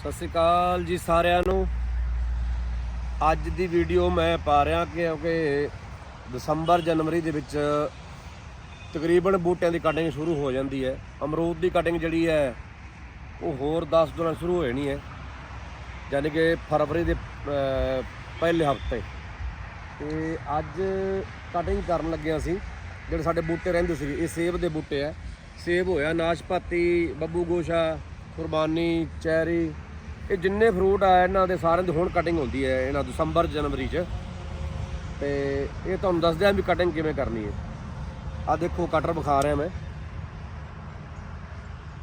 ਸਤਿ ਸ਼੍ਰੀ ਅਕਾਲ ਜੀ ਸਾਰਿਆਂ ਨੂੰ। ਅੱਜ ਦੀ ਵੀਡੀਓ ਮੈਂ ਪਾ ਰਿਹਾ ਕਿਉਂਕਿ ਦਸੰਬਰ ਜਨਵਰੀ ਦੇ ਵਿੱਚ ਤਕਰੀਬਨ ਬੂਟਿਆਂ ਦੀ ਕਟਿੰਗ ਸ਼ੁਰੂ ਹੋ ਜਾਂਦੀ ਹੈ। ਅਮਰੂਦ ਦੀ ਕਟਿੰਗ ਜਿਹੜੀ ਹੈ, ਉਹ ਹੋਰ 10 ਦਿਨਾਂ ਸ਼ੁਰੂ ਹੋ ਜਾਣੀ ਹੈ। ਯਾਨੀ ਕਿ ਫਰਵਰੀ ਦੇ ਪਹਿਲੇ ਹਫ਼ਤੇ। ਤੇ ਅੱਜ ਕਟਿੰਗ ਕਰਨ ਲੱਗਿਆ ਸੀ। ਜਿਹੜੇ ਸਾਡੇ ਬੂਟੇ ਰਹਿੰਦੇ ਸੀ ਇਹ ਸੇਬ ਦੇ ਬੂਟੇ ਆ। ਸੇਬ ਹੋਇਆ ਨਾਸ਼ਪਾਤੀ, ਬੱਬੂ ਗੋਸ਼ਾ, ਕੁਰਬਾਨੀ, ਚੈਰੀ ਇਹ ਜਿੰਨੇ ਫਰੂਟ ਆ ਇਹਨਾਂ ਦੇ ਸਾਰਿਆਂ ਦੀ ਹੁਣ ਕਟਿੰਗ ਹੁੰਦੀ ਹੈ, ਇਹਨਾਂ ਦਸੰਬਰ ਜਨਵਰੀ 'ਚ। ਤੇ ਇਹ ਤੁਹਾਨੂੰ ਦੱਸਦੇ ਆ ਵੀ ਕਟਿੰਗ ਕਿਵੇਂ ਕਰਨੀ ਹੈ। ਆ ਦੇਖੋ ਕਟਰ ਵਿਖਾ ਰਿਹਾ ਮੈਂ।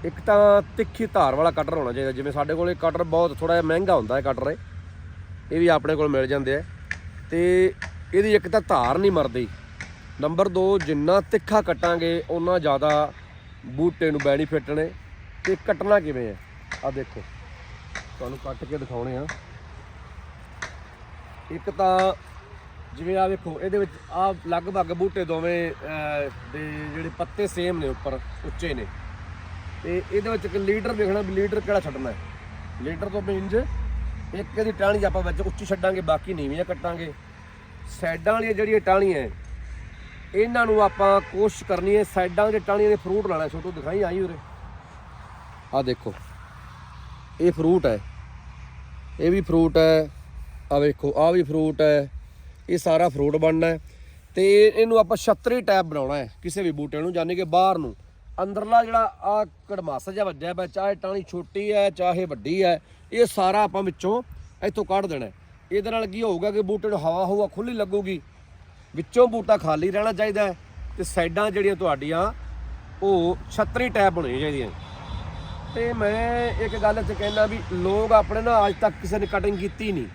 ਇੱਕ ਤਾਂ ਤਿੱਖੀ ਧਾਰ ਵਾਲਾ ਕਟਰ ਹੋਣਾ ਚਾਹੀਦਾ, ਜਿਵੇਂ ਸਾਡੇ ਕੋਲ ਇਹ ਕਟਰ ਬਹੁਤ ਥੋੜਾ ਜਿਹਾ ਮਹਿੰਗਾ ਹੁੰਦਾ ਹੈ ਕਟਰ ਇਹ। ਵੀ ਆਪਣੇ ਕੋਲ ਮਿਲ ਜਾਂਦੇ ਆ। ਤੇ ਇਹਦੀ ਇੱਕ ਤਾਂ ਧਾਰ ਨਹੀਂ ਮਰਦੀ। ਨੰਬਰ 2 ਜਿੰਨਾ ਤਿੱਖਾ ਕੱਟਾਂਗੇ ਉਨਾ ਜ਼ਿਆਦਾ ਬੂਟੇ ਨੂੰ ਬੈਨੀਫਿਟ ਨੇ। ਤੇ ਕੱਟਣਾ ਕਿਵੇਂ ਹੈ? ਆ ਦੇਖੋ। ਤੁਹਾਨੂੰ ਕੱਟ ਕੇ ਦਿਖਾਉਣੇ ਆ। ਇੱਕ ਤਾਂ ਜਿਵੇਂ ਆ ਵੇਖੋ, ਇਹਦੇ ਵਿੱਚ ਆ ਲਗਭਗ ਬੂਟੇ ਦੋਵੇਂ ਦੇ ਜਿਹੜੇ ਪੱਤੇ ਸੇਮ ਨੇ ਉੱਪਰ, ਉੱਚੇ ਨੇ। ਤੇ ਇਹਦੇ ਵਿੱਚ ਇੱਕ ਲੀਡਰ ਦੇਖਣਾ ਵੀ ਲੀਡਰ ਕਿਹੜਾ ਛੱਡਣਾ ਹੈ। ਲੀਡਰ ਤੋਂ ਮੀਨਜ ਇੱਕ ਇਹਦੀ ਟਾਹਣੀ ਆਪਾਂ ਵਿੱਚ ਉੱਚੀ ਛੱਡਾਂਗੇ, ਬਾਕੀ ਨੀਵੀਆਂ ਕੱਟਾਂਗੇ। ਸਾਈਡਾਂ ਵਾਲੀਆਂ ਜਿਹੜੀਆਂ ਟਾਹਣੀਆਂ ਇਹਨਾਂ ਨੂੰ ਆਪਾਂ ਕੋਸ਼ਿਸ਼ ਕਰਨੀ ਹੈ, ਸਾਈਡਾਂ ਦੇ ਟਾਹਣੀਆਂ ਦੇ ਫਰੂਟ ਲਾਣਾ ਛੋਟੂ ਦਿਖਾਈ ਆਈ ਉਰੇ। ਆ ਦੇਖੋ। ਇਹ ਫਰੂਟ ਹੈ। ਇਹ ਵੀ ਫਰੂਟ ਹੈ। ਆ ਵੇਖੋ ਆ ਵੀ ਫਰੂਟ ਹੈ। ਇਹ ਸਾਰਾ ਫਰੂਟ ਬਣਨਾ ਹੈ। ਤੇ ਇਹਨੂੰ ਆਪਾਂ ਛਤਰੀ ਟੈਪ ਬਣਾਉਣਾ ਹੈ, ਕਿਸੇ ਵੀ ਬੂਟੇ ਨੂੰ ਯਾਨੀ ਕਿ ਬਾਹਰ ਨੂੰ। ਅੰਦਰਲਾ ਜਿਹੜਾ ਆ ਕੜਮਾਸਾ ਜਿਹਾ ਵੱਜਿਆ ਪਿਆ, ਚਾਹੇ ਟਾਣੀ ਛੋਟੀ ਹੈ, ਚਾਹੇ ਵੱਡੀ ਹੈ, ਇਹ ਸਾਰਾ ਆਪਾਂ ਵਿੱਚੋਂ ਇੱਥੋਂ ਕੱਢ ਦੇਣਾ ਇਹਦੇ ਨਾਲ ਕੀ ਹੋਊਗਾ ਕਿ ਬੂਟੇ ਨੂੰ ਹਵਾ ਹਵਾ ਖੁੱਲੀ ਲੱਗੂਗੀ। ਵਿੱਚੋਂ ਬੂਟਾ ਖਾਲੀ ਰਹਿਣਾ ਚਾਹੀਦਾ ਹੈ ਤੇ ਸਾਈਡਾਂ ਜਿਹੜੀਆਂ ਤੁਹਾਡੀਆਂ, ਉਹ ਛਤਰੀ ਟੈਪ ਹੋਣੀਆਂ ਚਾਹੀਦੀਆਂ ਤੇ ਮੈਂ ਇੱਕ ਗੱਲ 'ਚ ਕਹਿਣਾ ਵੀ ਲੋਕ ਆਪਣੇ ਨਾ ਅੱਜ ਤੱਕ ਕਿਸੇ ਨੇ ਕਟਿੰਗ ਕੀਤੀ ਨਹੀਂ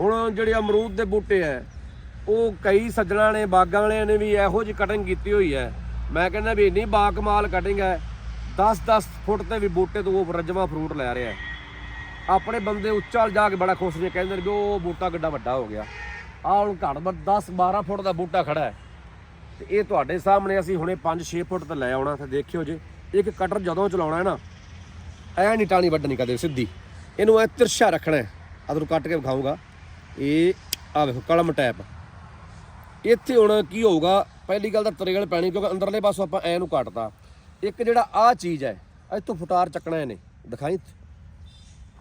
ਹੁਣ ਜਿਹੜੇ ਅਮਰੂਦ ਦੇ ਬੂਟੇ ਐ, ਉਹ ਕਈ ਸੱਜਣਾ ਨੇ, ਬਾਗਾਂ ਵਾਲਿਆਂ ਨੇ ਵੀ ਇਹੋ ਜਿਹੀ ਕਟਿੰਗ ਕੀਤੀ ਹੋਈ ਹੈ ਮੈਂ ਕਹਿੰਦਾ ਵੀ ਇੰਨੀ ਬਾਕਮਾਲ ਕਟਿੰਗ ਹੈ 10-10 ਫੁੱਟ ਤੇ ਵੀ ਬੂਟੇ ਤੋਂ ਉਹ ਰਜਮਾ ਫਰੂਟ ਲੈ ਰਿਹਾ। ਆਪਣੇ ਬੰਦੇ ਉੱਚਾ ਜਾ ਕੇ ਬੜਾ ਖੁਸ਼ ਨੇ, ਕਹਿੰਦੇ ਨੇ ਵੀ ਉਹ ਬੂਟਾ ਕਿੱਡਾ ਵੱਡਾ ਹੋ ਗਿਆ। ਆਹ ਹੁਣ ਘੱਟ ਵੱਧ 10-12 ਫੁੱਟ ਦਾ ਬੂਟਾ ਖੜਾ ਹੈ ਤੇ ਇਹ ਤੁਹਾਡੇ ਸਾਹਮਣੇ ਅਸੀਂ ਹੁਣੇ 5-6 ਫੁੱਟ ਤੇ ਲੈ ਆਉਣਾ, ਤੇ ਦੇਖਿਓ ਜੇ। ਇੱਕ ਕਟਰ ਜਦੋਂ ਚਲਾਉਣਾ ਹੈ ਨਾ, ਐ ਨਹੀਂ ਟਾਣੀ ਵੱਢਣੀ ਕਦੇ, ਸਿੱਧੀ। ਇਹਨੂੰ ਐ ਤਿਰਛਾ ਰੱਖਣਾ ਹੈ। ਆਹ ਕੱਟ ਕੇ ਵਿਖਾਊਗਾ। ਇਹ ਆ ਵੇਖੋ, ਕਲਮ ਟੈਪ। ਇੱਥੇ ਹੁਣ ਕੀ ਹੋਊਗਾ, ਪਹਿਲੀ ਗੱਲ ਤਾਂ ਤਰੇਲ ਪੈਣੀ, ਕਿਉਂਕਿ ਅੰਦਰਲੇ ਪਾਸੋਂ ਆਪਾਂ ਐ ਨੂੰ ਕੱਟਤਾ। ਇੱਕ ਜਿਹੜਾ ਆ ਚੀਜ਼ ਹੈ ਇੱਥੋਂ ਫੁਟਾਰ ਚੱਕਣਾ ਇਹਨੇ। ਦਿਖਾਈ?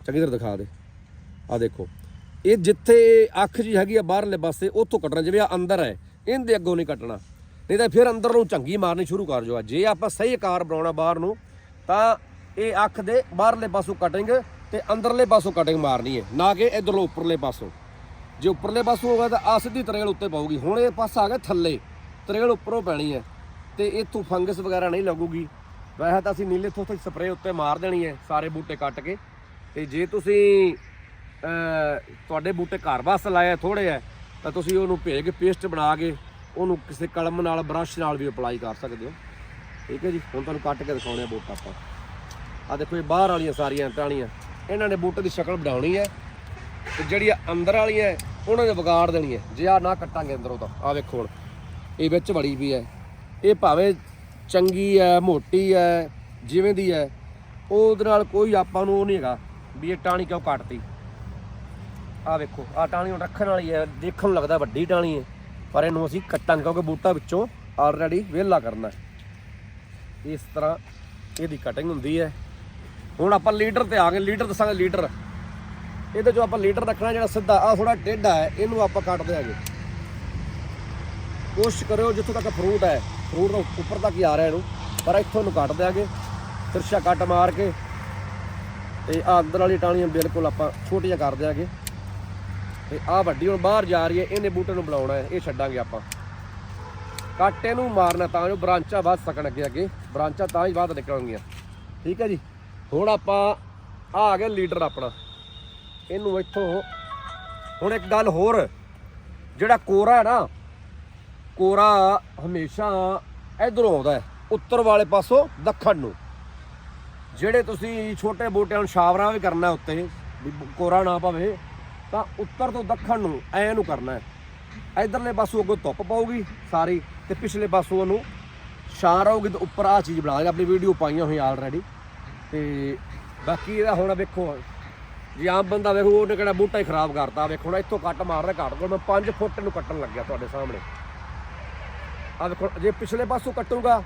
ਚੰਗੀ ਤਰ੍ਹਾਂ ਦਿਖਾ ਦੇ। ਆ ਦੇਖੋ। ਇਹ ਜਿੱਥੇ ਅੱਖ ਜੀ ਹੈਗੀ ਆ ਬਾਹਰਲੇ ਪਾਸੇ, ਉੱਥੋਂ ਕੱਟਣਾ, ਜਿਵੇਂ ਆ ਅੰਦਰ ਹੈ। ਇਹਦੇ ਅੱਗੋਂ ਨਹੀਂ ਕੱਟਣਾ। ਨਹੀਂ ਤਾਂ ਫਿਰ ਅੰਦਰ ਨੂੰ ਝੰਗੀ ਮਾਰਨੀ ਸ਼ੁਰੂ ਕਰ ਜੋ ਜੇ ਆਪਾਂ ਸਹੀ ਆਕਾਰ ਬਣਾਉਣਾ ਬਾਹਰ ਨੂੰ, ਤਾਂ ਇਹ ਅੱਖ ਦੇ ਬਾਹਰਲੇ ਪਾਸੋਂ ਕਟਿੰਗ ਤੇ ਅੰਦਰਲੇ ਪਾਸੋਂ ਕਟਿੰਗ ਮਾਰਨੀ ਹੈ, ਨਾ ਕਿ ਇਧਰੋਂ ਉੱਪਰਲੇ ਪਾਸੋਂ। ਜੇ ਉੱਪਰਲੇ ਪਾਸੋਂ ਹੋਗਾ ਤਾਂ ਆ ਸਿੱਧੀ ਤਰੇਲ ਉੱਤੇ ਪਾਊਗੀ। ਹੁਣ ਇਹ ਪਾਸਾ ਆ ਗਿਆ ਥੱਲੇ, ਤਰੇਲ ਉੱਪਰੋਂ ਪੈਣੀ ਹੈ, ਤੇ ਇੱਥੋਂ ਫੰਗਸ ਵਗੈਰਾ ਨਹੀਂ ਲੱਗੂਗੀ। ਵੈਸੇ ਤਾਂ ਅਸੀਂ ਨੀਲੇ ਥੋਥੇ ਸਪਰੇਅ ਉੱਤੇ ਮਾਰ ਦੇਣੀ ਹੈ, ਸਾਰੇ ਬੂਟੇ ਕੱਟ ਕੇ। ਤੇ ਜੇ ਤੁਸੀਂ ਤੁਹਾਡੇ ਬੂਟੇ ਘਰ ਵਾਸਤੇ ਲਾਏ ਥੋੜੇ ਹੈ ਤਾਂ ਤੁਸੀਂ ਉਹਨੂੰ ਭੇਜ ਕੇ ਪੇਸਟ ਬਣਾ ਕੇ ਉਹਨੂੰ ਕਿਸੇ ਕਲਮ ਨਾਲ ਬਰਸ਼ ਨਾਲ ਵੀ ਅਪਲਾਈ ਕਰ ਸਕਦੇ ਹੋ। ਠੀਕ ਹੈ ਜੀ? ਹੁਣ ਤੁਹਾਨੂੰ ਕੱਟ ਕੇ ਦਿਖਾਉਣੇ ਆ ਬੂਟਾ ਆਪਾਂ। ਆ ਦੇਖੋ ਇਹ ਬਾਹਰ ਵਾਲੀਆਂ ਸਾਰੀਆਂ ਟਾਹਣੀਆਂ। ਇਹਨਾਂ ਨੇ ਬੂਟੇ ਦੀ ਸ਼ਕਲ ਬਣਾਉਣੀ ਹੈ ਤੇ ਜਿਹੜੀ ਅੰਦਰ ਵਾਲੀਆਂ ਹੈ, ਉਹਨਾਂ ਨੇ ਵਿਗਾੜ ਦੇਣੀ ਹੈ। ਜੇ ਆ ਨਾ ਕੱਟਾਂਗੇ ਅੰਦਰੋਂ ਤਾਂ। ਆ ਵੇਖੋ ਹੁਣ ਇਹ ਵਿੱਚ ਵੜੀ ਵੀ ਹੈ। ਇਹ ਭਾਵੇਂ ਚੰਗੀ ਹੈ ਮੋਟੀ ਹੈ ਜਿਵੇਂ ਦੀ ਹੈ ਉਹਦੇ ਨਾਲ ਕੋਈ ਆਪਾਂ ਨੂੰ ਉਹ ਨਹੀਂ ਹੈਗਾ ਵੀ ਇਹ ਟਾਣੀ ਕਿਉਂ ਕੱਟਤੀ। ਆ ਵੇਖੋ ਆ ਟਾਣੀ ਹੁਣ ਰੱਖਣ ਵਾਲੀ ਹੈ। ਦੇਖਣ ਨੂੰ ਲੱਗਦਾ ਵੱਡੀ ਟਾਣੀ ਹੈ। ਪਰ ਇਹਨੂੰ ਅਸੀਂ ਕੱਟਾਂਗੇ ਕਿਉਂਕਿ ਬੂਟਾ ਵਿੱਚੋਂ ਆਲਰੇਡੀ ਵਿਹਲਾ ਕਰਨਾ ਇਸ ਤਰ੍ਹਾਂ ਇਹਦੀ ਕਟਿੰਗ ਹੁੰਦੀ ਹੈ। ਹੁਣ ਆਪਾਂ ਲੀਡਰ ਤੇ ਆ ਗਏ, ਲੀਡਰ ਦੱਸਾਂਗੇ, ਲੀਡਰ। ਇਹਦੇ ਚੋਂ ਆਪਾਂ ਲੀਡਰ ਰੱਖਣਾ ਜਿਹੜਾ ਸਿੱਧਾ ਆ ਥੋੜਾ ਟੇਢਾ ਹੈ, ਇਹਨੂੰ ਆਪਾਂ ਕੱਟ ਦਿਆਂਗੇ। ਕੋਸ਼ਿਸ਼ ਕਰਿਓ ਜਿੱਥੋਂ ਤੱਕ ਫਰੂਟ ਹੈ। ਫਰੂਟ ਤੋਂ ਉੱਪਰ ਤੱਕ ਹੀ ਆ ਰਿਹਾ ਇਹਨੂੰ, ਪਰ ਇੱਥੋਂ ਨੂੰ ਕੱਟ ਦਿਆਂਗੇ। ਤਿਰਛਾ ਕੱਟ ਮਾਰ ਕੇ ਤੇ ਆ ਅੰਦਰ ਵਾਲੀ ਟਾਹਣੀਆਂ ਬਿਲਕੁਲ ਆਪਾਂ ਛੋਟੀਆਂ ਕਰ ਦਿਆਂਗੇ। ਤੇ ਆ ਵੱਡੀ ਹੁਣ ਬਾਹਰ ਜਾ ਰਹੀ ਹੈ, ਇਹਨੇ ਬੂਟੇ ਨੂੰ ਬੁਲਾਉਣਾ ਹੈ, ਇਹ ਛੱਡਾਂਗੇ ਆਪਾਂ। ਕੱਟ ਇਹਨੂੰ ਮਾਰਨਾ ਤਾਂ ਜੋ ਬ੍ਰਾਂਚਾਂ ਵੱਧ ਸਕਣ ਅੱਗੇ ਅੱਗੇ, ਬ੍ਰਾਂਚਾਂ ਤਾਂ ਹੀ ਵੱਧ ਨਿਕਲਣਗੀਆਂ। ਠੀਕ ਹੈ ਜੀ? ਹੁਣ ਆਪਾਂ ਆ ਆ ਗਿਆ ਲੀਡਰ ਆਪਣਾ। ਇਹਨੂੰ ਇੱਥੋਂ ਹੁਣ ਇੱਕ ਗੱਲ ਹੋਰ, ਜਿਹੜਾ ਕੋਰਾ ਹੈ ਨਾ, ਕੋਰਾ ਹਮੇਸ਼ਾ ਇਧਰੋਂ ਆਉਂਦਾ ਹੈ, ਉੱਤਰ ਵਾਲੇ ਪਾਸੋਂ ਦੱਖਣ ਨੂੰ। ਜਿਹੜੇ ਤੁਸੀਂ ਛੋਟੇ ਬੂਟਿਆਂ ਨੂੰ ਸ਼ਾਵਰਾਂ ਵੀ ਕਰਨਾ ਉੱਤੇ, ਵੀ ਕੋਰਾ ਨਾ ਪਵੇ ਤਾਂ ਉੱਤਰ ਤੋਂ ਦੱਖਣ ਨੂੰ ਐ ਨੂੰ ਕਰਨਾ ਹੈ। ਇਧਰਲੇ ਪਾਸੋਂ ਅੱਗੋਂ ਧੁੱਪ ਪਾਊਗੀ ਸਾਰੀ ਤੇ ਪਿਛਲੇ ਪਾਸੋਂ ਉਹਨੂੰ ਛਾਂ ਰਹੂਗੀ ਤੇ ਉੱਪਰ ਆ ਚੀਜ਼ ਬਣਾ ਲਾਂਗੇ ਆਪਣੀ ਵੀਡੀਓ ਪਾਈਆਂ ਹੋਈਆਂ ਆਲਰੇਡੀ ਤੇ ਬਾਕੀ ਇਹਦਾ ਹੁਣ ਵੇਖੋ, ਜੇ ਆਮ ਬੰਦਾ ਵੇਖੋ, ਉਹਨੇ ਕਿਹੜਾ ਬੂਟਾ ਹੀ ਖਰਾਬ ਕਰਤਾ। ਵੇਖੋ ਹੁਣ ਇੱਥੋਂ ਕੱਟ ਮਾਰ ਰਿਹਾ ਘੱਟ। ਕੋਲ ਮੈਂ 5 ਫੁੱਟ ਨੂੰ ਕੱਟਣ ਲੱਗਿਆ ਤੁਹਾਡੇ ਸਾਹਮਣੇ। ਆ ਵੇਖੋ, ਜੇ ਪਿਛਲੇ ਪਾਸੋਂ ਕੱਟੂਗਾ,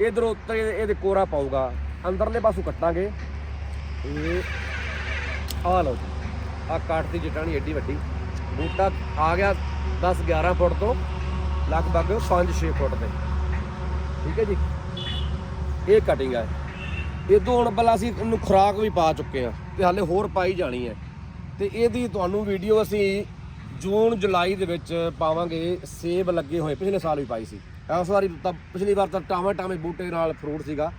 ਇਧਰ ਉੱਤੇ ਇਹਦੇ ਕੋਰਾ ਪਾਊਗਾ। ਅੰਦਰਲੇ ਪਾਸੋਂ ਕੱਟਾਂਗੇ। ਇਹ ਆ ਲਓ ਆ ਕੱਟ ਦੀ ਜਟਾਣੀ ਏਡੀ ਵੱਡੀ। ਬੂਟਾ ਆ ਗਿਆ 10 11 ਫੁੱਟ ਤੋਂ, ਲਗਭਗ 5 6 ਫੁੱਟ ਤੇ। ਠੀਕ ਹੈ ਜੀ? ਇਹ ਕਟਿੰਗ ਹੈ ਇਦੋਂ ਹੁਣ ਪਹਿਲਾਂ ਅਸੀਂ ਇਹਨੂੰ ਖੁਰਾਕ ਵੀ ਪਾ ਚੁੱਕੇ ਆ ਤੇ ਹਾਲੇ ਹੋਰ ਪਾਈ ਜਾਣੀ ਹੈ। ਤੇ ਇਹਦੀ ਤੁਹਾਨੂੰ ਵੀਡੀਓ ਅਸੀਂ ਜੂਨ, ਜੁਲਾਈ ਦੇ ਵਿੱਚ ਪਾਵਾਂਗੇ। ਸੇਬ ਲੱਗੇ ਹੋਏ, ਪਿਛਲੇ ਸਾਲ ਵੀ ਪਾਈ ਸੀ। ਇਸ ਵਾਰੀ ਤਾਂ ਪਿਛਲੀ ਵਾਰ ਤਾਂ ਟਾਵੇਂ ਟਾਵੇਂ ਬੂਟੇ ਨਾਲ ਫਰੂਟ ਸੀਗਾ।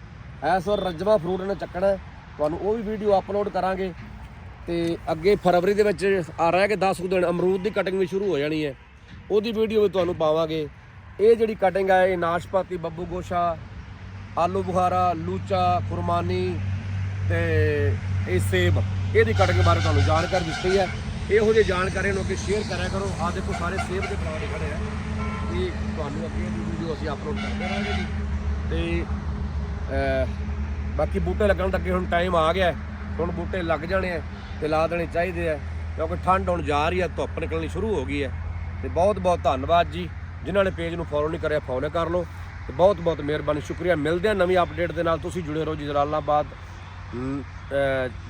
ਇਸ ਵਾਰ ਰਜਵਾ ਫਰੂਟ ਨੇ ਚੱਕਣਾ ਤੁਹਾਨੂੰ ਉਹ ਵੀ ਵੀਡੀਓ ਅਪਲੋਡ ਕਰਾਂਗੇ। ਤੇ ਅੱਗੇ ਫਰਵਰੀ ਦੇ ਵਿੱਚ ਆ ਰਿਹਾ ਕਿ 10 ਕੁ ਦਿਨ ਅਮਰੂਦ ਦੀ ਕਟਿੰਗ ਵੀ ਸ਼ੁਰੂ ਹੋ ਜਾਣੀ ਹੈ। ਉਹਦੀ ਵੀਡੀਓ ਵੀ ਤੁਹਾਨੂੰ ਪਾਵਾਂਗੇ। ਇਹ ਜਿਹੜੀ ਕਟਿੰਗ ਹੈ ਇਹ ਨਾਸ਼ਪਾਤੀ ਬੱਬੂ ਗੋਸ਼ਾ, ਆਲੂ ਬੁਖਾਰਾ, ਲੂਚਾ ਕੁਰਮਾਨੀ ਤੇ ਇਹ ਸੇਬ, ਇਹਦੀ ਕਟਿੰਗ ਬਾਰੇ ਤੁਹਾਨੂੰ ਜਾਣਕਾਰੀ ਦਿੱਤੀ ਹੈ। ਇਹੋ ਜਿਹੀ ਜਾਣਕਾਰੀ ਨੂੰ ਅੱਗੇ ਸ਼ੇਅਰ ਕਰਿਆ ਕਰੋ। ਆ ਦੇਖੋ, ਸਾਰੇ ਸੇਬ ਦੇ ਪਲਾਟ ਖੜੇ ਆ। ਇਹ ਤੁਹਾਨੂੰ ਅੱਗੇ ਦੀ ਵੀਡੀਓ ਅਸੀਂ ਅਪਲੋਡ ਕਰਦੇ ਰਹਾਂਗੇ ਜੀ। ਤੇ ਬਾਕੀ ਬੂਟੇ ਲੱਗਣ ਤੱਕ ਹੁਣ ਟਾਈਮ ਆ ਗਿਆ ਹੁਣ ਬੂਟੇ ਲੱਗ ਜਾਣੇ ਆ ਤੇ ਲਾ ਦੇਣੇ ਚਾਹੀਦੇ ਆ। ਕਿਉਂਕਿ ਠੰਡ ਹੁਣ ਜਾ ਰਹੀ ਹੈ ਧੁੱਪ ਨਿਕਲਣੀ ਸ਼ੁਰੂ ਹੋ ਗਈ ਹੈ ਤੇ ਬਹੁਤ ਬਹੁਤ ਧੰਨਵਾਦ ਜੀ। ਜਿਨ੍ਹਾਂ ਨੇ ਪੇਜ ਨੂੰ ਫੋਲੋ ਨਹੀਂ ਕਰਿਆ ਫੋਲੋ ਕਰ ਲਓ। ਤੇ ਬਹੁਤ ਬਹੁਤ ਮਿਹਰਬਾਨੀ, ਸ਼ੁਕਰੀਆ। ਮਿਲਦੇ ਆ ਨਵੀਂ ਅਪਡੇਟ ਦੇ ਨਾਲ। ਤੁਸੀਂ ਜੁੜੇ ਰਹੋ ਜੀ ਜਲਾਲਾਬਾਦ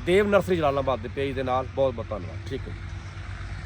ਦੇਵ ਨਰਸਰੀ ਜਲਾਲਾਬਾਦ ਦੇ ਪੇਜ ਦੇ ਨਾਲ। ਬਹੁਤ ਬਹੁਤ ਧੰਨਵਾਦ। ਠੀਕ ਹੈ